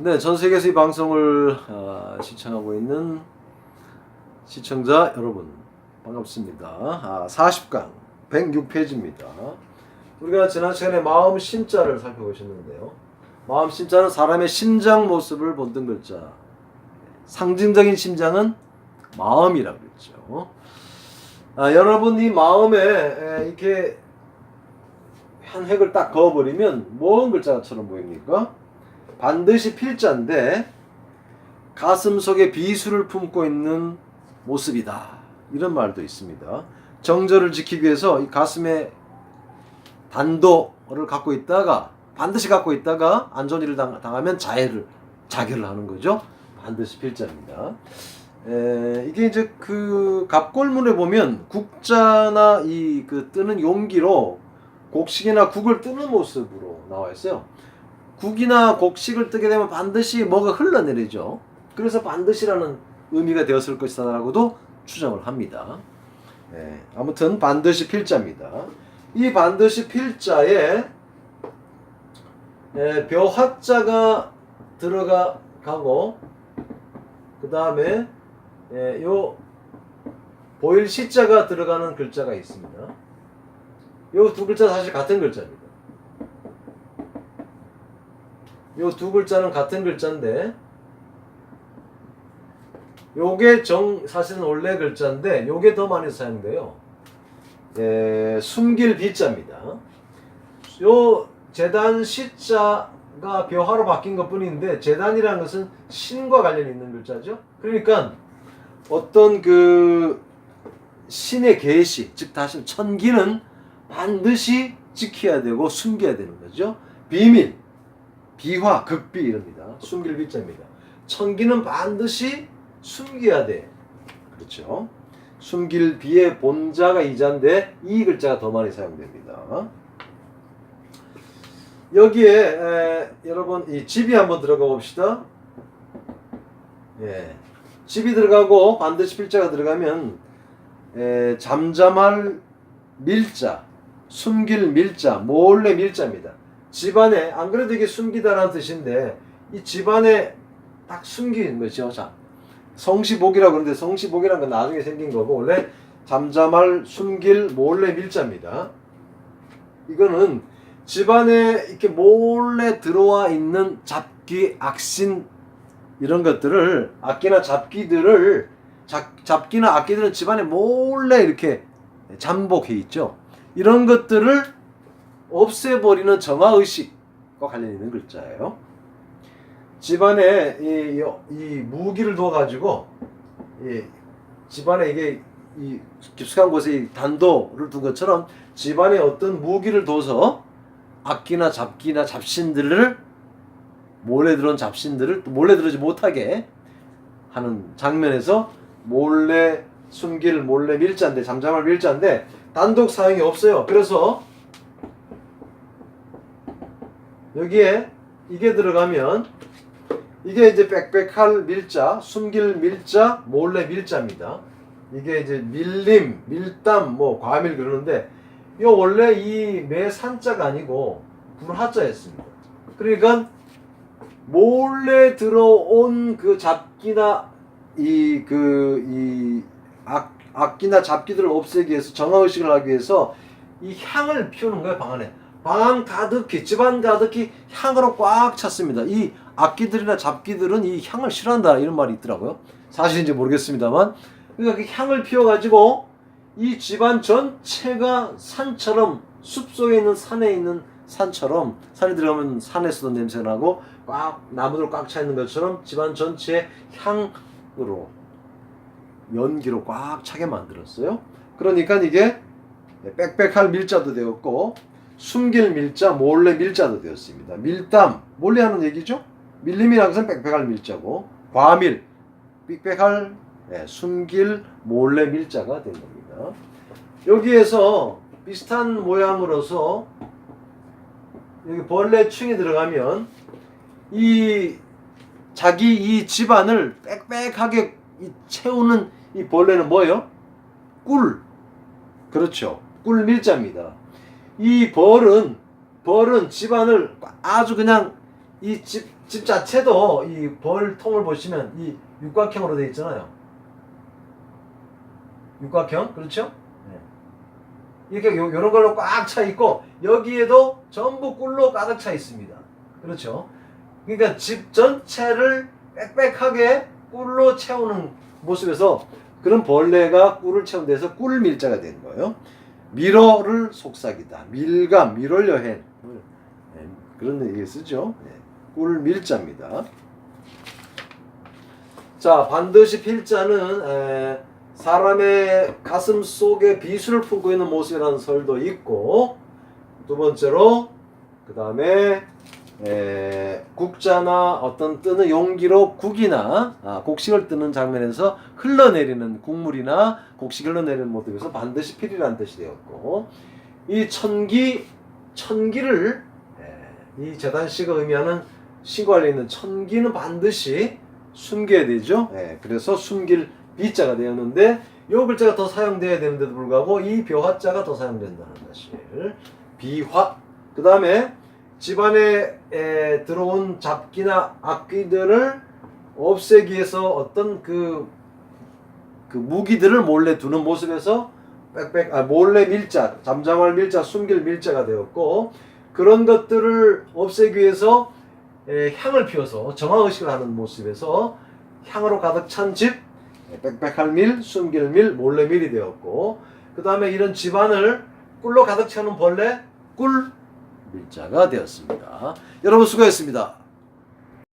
네, 전 세계에서 이 방송을 아, 시청하고 있는 시청자 여러분 반갑습니다. 아, 40강 106페이지입니다. 우리가 지난 시간에 마음 심자를 살펴보셨는데요. 마음 심자는 사람의 심장 모습을 본뜬 글자. 상징적인 심장은 마음이라고 그랬죠. 아, 여러분 이 마음에 에, 이렇게 한 획을 딱 그어버리면 뭔 글자처럼 보입니까? 반드시 필자인데 가슴 속에 비수를 품고 있는 모습이다. 이런 말도 있습니다. 정절을 지키기 위해서 이 가슴에 단도를 갖고 있다가 반드시 갖고 있다가 안 좋은 일을 당- 당하면 자해를 자결을 하는 거죠. 반드시 필자입니다. 에, 이게 이제 그 갑골문에 보면 국자나 이 그 뜨는 용기로 곡식이나 국을 뜨는 모습으로 나와 있어요. 국이나 곡식을 뜨게 되면 반드시 뭐가 흘러내리죠. 그래서 반드시라는 의미가 되었을 것이다라고도 추정을 합니다. 예, 아무튼 반드시 필자입니다. 이 반드시 필자에 예, 벼화자가 들어가 가고 그 다음에 예, 요 보일 시자가 들어가는 글자가 있습니다. 요 두 글자 사실 같은 글자입니다. 요 두 글자는 같은 글자인데 요게 정 사실은 원래 글자인데 요게 더 많이 사용돼요. 예, 숨길 비자입니다. 요 재단 시자가 벼화로 바뀐 것뿐인데 재단이라는 것은 신과 관련이 있는 글자죠. 그러니까 어떤 그 신의 계시, 즉 다시 천기는 반드시 지켜야 되고 숨겨야 되는 거죠. 비밀, 비화, 극비 이럽니다. 숨길 비자입니다. 천기는 반드시 숨겨야 돼. 그렇죠. 숨길 비의 본자가 이자인데 이 글자가 더 많이 사용됩니다. 여기에 에, 여러분 이 집이 한번 들어가 봅시다. 예, 집이 들어가고 반드시 필자가 들어가면 에, 잠잠할 밀자, 숨길 밀자, 몰래 밀자입니다. 집안에 안 그래도 이게 숨기다라는 뜻인데 이 집안에 딱 숨기는 거죠. 자, 성시복이라고 그러는데 성시복이라는 건 나중에 생긴 거고 원래 잠잠할 숨길 몰래 밀자입니다. 이거는 집안에 이렇게 몰래 들어와 있는 잡기, 악신 이런 것들을 악기나 잡기들을 잡, 잡기나 악기들은 집안에 몰래 이렇게 잠복해 있죠. 이런 것들을 없애버리는 정화 의식과 관련 있는 글자예요. 집안에 이, 이 무기를 둬가지고 이 집안에 이게 이 깊숙한 곳에 이 단도를 둔 것처럼 집안에 어떤 무기를 둬서 악기나 잡기나 잡신들을 몰래 들어온 잡신들을 또 몰래 들어오지 못하게 하는 장면에서 몰래 숨길 몰래 밀자인데 잠잠할 밀자인데 단독 사용이 없어요. 그래서 여기에 이게 들어가면 이게 이제 빽빽할 밀자, 숨길 밀자, 몰래 밀자입니다. 이게 이제 밀림, 밀담, 뭐 과밀 그러는데 이 원래 이 매산자가 아니고 불하자였습니다. 그러니까 몰래 들어온 그 잡기나 이 그 이 악기나 잡기들을 없애기 위해서 정화 의식을 하기 위해서 이 향을 피우는 거예요 방 안에. 방 가득히 집안 가득히 향으로 꽉 찼습니다. 이 악기들이나 잡기들은 이 향을 싫어한다 이런 말이 있더라고요. 사실인지 모르겠습니다만 그러니까 그 향을 피워가지고 이 집안 전체가 산처럼 숲 속에 있는 산에 있는 산처럼 산에 들어가면 산에서도 냄새가 나고 꽉 나무들 꽉 차 있는 것처럼 집안 전체에 향으로 연기로 꽉 차게 만들었어요. 그러니까 이게 빽빽할 밀자도 되었고 숨길 밀자, 몰래 밀자도 되었습니다. 밀담, 몰래 하는 얘기죠. 밀림이라는 것은 빽빽할 밀자고 과밀, 삑빽할 예, 숨길 몰래 밀자가 된 겁니다. 여기에서 비슷한 모양으로서 여기 벌레충이 들어가면 이 자기 이 집안을 빽빽하게 이 채우는 이 벌레는 뭐예요? 꿀. 그렇죠. 꿀 밀자입니다. 이 벌은 벌은 집안을 아주 그냥 이 집 집 자체도 이 벌통을 보시면 이 육각형으로 되어 있잖아요. 육각형 그렇죠? 네. 이렇게 요, 요런 걸로 꽉 차 있고 여기에도 전부 꿀로 가득 차 있습니다. 그렇죠? 그러니까 집 전체를 빽빽하게 꿀로 채우는 모습에서 그런 벌레가 꿀을 채운 데서 꿀 밀자가 되는 거예요. 미러를 속삭이다. 밀감, 미롤려 해. 네, 그런 얘기 쓰죠. 네, 꿀 밀자입니다. 자, 반드시 필자는 에, 사람의 가슴 속에 비수를 품고 있는 모습이라는 설도 있고 두 번째로 그 다음에 국자나 어떤 뜨는 용기로 국이나 아, 곡식을 뜨는 장면에서 흘러내리는 국물이나 곡식 흘러내리는 모습에서 반드시 필이라는 뜻이 되었고 이 천기 천기를 에, 이 재단시가 의미하는 신관에 있는 천기는 반드시 숨겨야 되죠. 예, 그래서 숨길 비자가 되었는데 요 글자가 더 사용돼야 되는데도 불구하고 이 벼화자가 더 사용된다는 사실. 비화. 그 다음에 집안에 에, 들어온 잡기나 악귀들을 없애기 위해서 어떤 그, 그 무기들을 몰래 두는 모습에서 빽빽, 아, 몰래 밀자, 잠잠할 밀자, 숨길 밀자가 되었고 그런 것들을 없애기 위해서 에, 향을 피워서 정화의식을 하는 모습에서 향으로 가득 찬 집, 에, 빽빽할 밀, 숨길 밀, 몰래 밀이 되었고 그 다음에 이런 집안을 꿀로 가득 채우는 벌레, 꿀 밀자가 되었습니다. 여러분 수고했습니다.